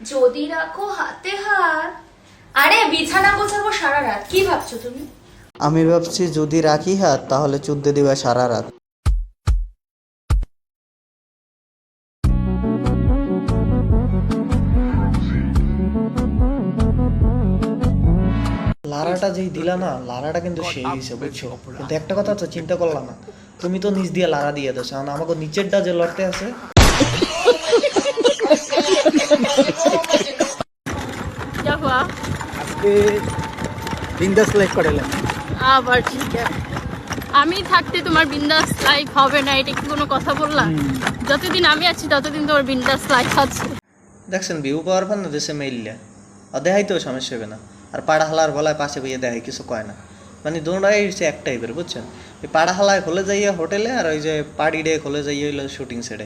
যদি রাখো হাতে হাত। আরে বিছানা গোছাবো সারা রাত। কি ভাবছ তুমি? আমি ভাবছি যদি রাখি হাত তাহলে চুদ্দে দিবা সারা রাত। লারাটা যেই দিলা না লারাটা কিন্তু সেই হয়েছে বুঝছ? কিন্তু একটা কথা তো চিন্তা করলাম না। তুমি তো নিচ দিয়ে লারা দিয়ে দেছো কারণ আমাকে নিচেরটা যে লড়তে আছে क्या हुआ আজকে বিন্দাস লাইফ কাটালাম আবার ঠিক আছে আমি থাকতে তোমার বিন্দাস লাইফ হবে না এটা কি কোনো কথা বললাম যতদিন আমি আছি ততদিন তোমার বিন্দাস লাইফ আছে দেখছেন ভিউ পাওয়ার পর না দেশে মেইললে আর দেখাইতেও সমস্যা হবে না আর পাড়া হালার গলায় পাশে বইয়ে দেখাই কিছু কয় না মানে দুটাই হচ্ছে এক টাইপের বুঝছেন ওই পাড়া হালায় খোলে যাইয়া হোটেলে আর ওই যে পাড়ি ডে খোলে যাইয়া হইলো শুটিং সেটে